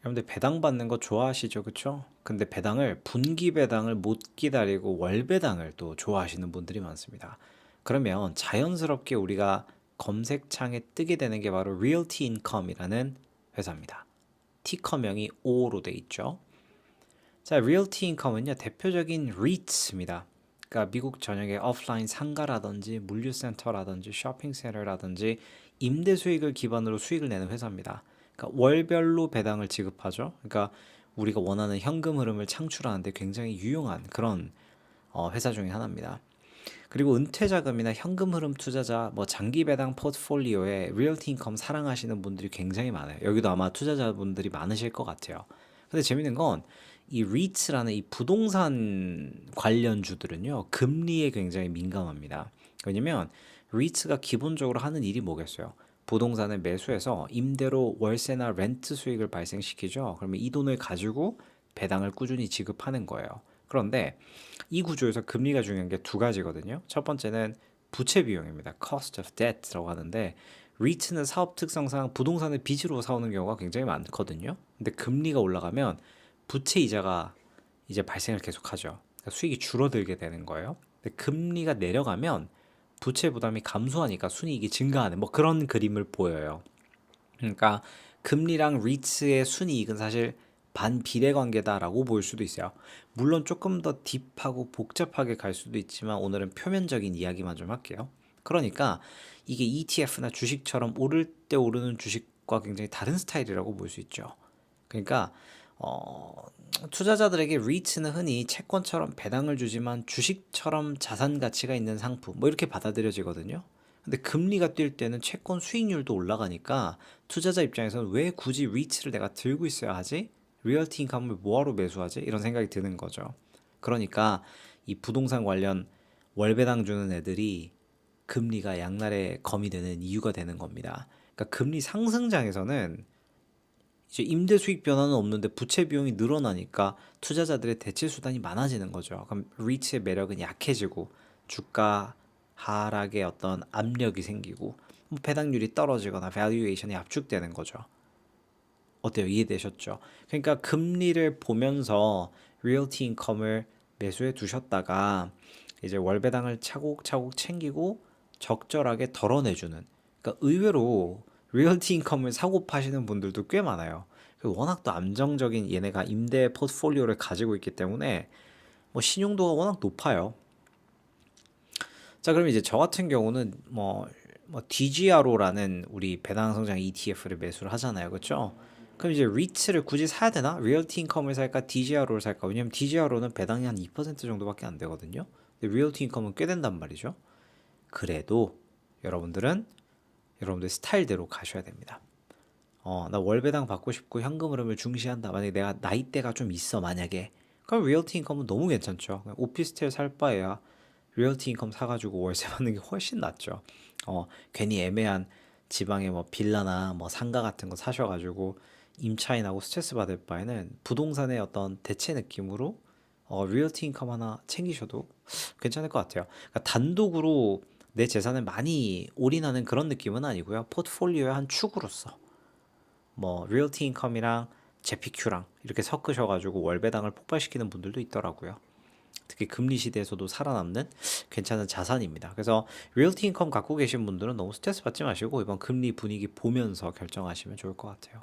여러분들 배당 받는 거 좋아하시죠, 그쵸? 근데 배당을 분기 배당을 못 기다리고 월 배당을 또 좋아하시는 분들이 많습니다. 그러면 자연스럽게 우리가 검색창에 뜨게 되는 게 바로 Realty Income이라는 회사입니다. 티커명이 O로 돼 있죠. 자, Realty Income은요 대표적인 REIT입니다. 그러니까 미국 전역의 오프라인 상가라든지 물류센터라든지 쇼핑센터라든지 임대 수익을 기반으로 수익을 내는 회사입니다. 그러니까 월별로 배당을 지급하죠. 그러니까 우리가 원하는 현금 흐름을 창출하는데 굉장히 유용한 그런 어, 회사 중에 하나입니다. 그리고 은퇴 자금이나 현금 흐름 투자자, 뭐 장기 배당 포트폴리오에 리얼티 인컴 사랑하시는 분들이 굉장히 많아요. 여기도 아마 투자자분들이 많으실 것 같아요. 근데 재밌는 건이 리츠라는 이 부동산 관련주들은요 금리에 굉장히 민감합니다. 왜냐면 리츠가 기본적으로 하는 일이 뭐겠어요? 부동산을 매수해서 임대로 월세나 렌트 수익을 발생시키죠. 그러면 이 돈을 가지고 배당을 꾸준히 지급하는 거예요. 그런데 이 구조에서 금리가 중요한 게 두 가지거든요. 첫 번째는 부채 비용입니다. cost of debt라고 하는데 리츠는 사업 특성상 부동산을 빚으로 사오는 경우가 굉장히 많거든요. 근데 금리가 올라가면 부채 이자가 이제 발생을 계속하죠. 그러니까 수익이 줄어들게 되는 거예요. 근데 금리가 내려가면 부채 부담이 감소하니까 순이익이 증가하는 뭐 그런 그림을 보여요. 그러니까 금리랑 리츠의 순이익은 사실 반비례 관계다라고 볼 수도 있어요. 물론 조금 더 딥하고 복잡하게 갈 수도 있지만 오늘은 표면적인 이야기만 좀 할게요. 그러니까 이게 ETF나 주식처럼 오를 때 오르는 주식과 굉장히 다른 스타일이라고 볼 수 있죠. 그러니까 어, 투자자들에게 리츠는 흔히 채권처럼 배당을 주지만 주식처럼 자산 가치가 있는 상품 뭐 이렇게 받아들여지거든요. 근데 금리가 뛸 때는 채권 수익률도 올라가니까 투자자 입장에서는 왜 굳이 리츠를 내가 들고 있어야 하지? 리얼티 인컴을 뭐하러 매수하지? 이런 생각이 드는 거죠. 그러니까 이 부동산 관련 월배당 주는 애들이 금리가 양날의 검이 되는 이유가 되는 겁니다. 그러니까 금리 상승장에서는 이제 임대 수익 변화는 없는데 부채 비용이 늘어나니까 투자자들의 대체 수단이 많아지는 거죠. 그럼 리츠의 매력은 약해지고 주가 하락의 어떤 압력이 생기고 뭐 배당률이 떨어지거나 밸류에이션이 압축되는 거죠. 어때요? 이해되셨죠? 그러니까 금리를 보면서 리얼티 인컴을 매수해 두셨다가 이제 월배당을 차곡차곡 챙기고 적절하게 덜어내주는 그러니까 의외로 리얼티 인컴을 사고 파시는 분들도 꽤 많아요. 그 워낙 또 안정적인 얘네가 임대 포트폴리오를 가지고 있기 때문에 뭐 신용도가 워낙 높아요. 자, 그럼 이제 저 같은 경우는 뭐, 뭐 DGRO라는 우리 배당 성장 ETF를 매수를 하잖아요. 그렇죠? 그럼 이제 리츠를 굳이 사야 되나? 리얼티 인컴을 살까? DGRO를 살까? 왜냐면 DGRO는 배당이 한 2% 정도밖에 안 되거든요. 근데 리얼티 인컴은 꽤 된단 말이죠. 그래도 여러분들은 여러분들 스타일대로 가셔야 됩니다. 어, 나 월배당 받고 싶고 현금 흐름을 중시한다. 만약에 내가 나이대가 좀 있어, 만약에. 그럼 리얼티 인컴은 너무 괜찮죠. 오피스텔 살 바에야 리얼티 인컴 사가지고 월세 받는 게 훨씬 낫죠. 어, 괜히 애매한 지방에 뭐 빌라나 뭐 상가 같은 거 사셔가지고 임차인 하고 스트레스 받을 바에는 부동산의 어떤 대체 느낌으로 어, 리얼티 인컴 하나 챙기셔도 괜찮을 것 같아요. 그러니까 단독으로 내 재산을 많이 올인하는 그런 느낌은 아니고요. 포트폴리오의 한 축으로서 뭐 리얼티 인컴이랑 제피큐랑 이렇게 섞으셔가지고 월배당을 폭발시키는 분들도 있더라고요. 특히 금리 시대에서도 살아남는 괜찮은 자산입니다. 그래서 리얼티 인컴 갖고 계신 분들은 너무 스트레스 받지 마시고 이번 금리 분위기 보면서 결정하시면 좋을 것 같아요.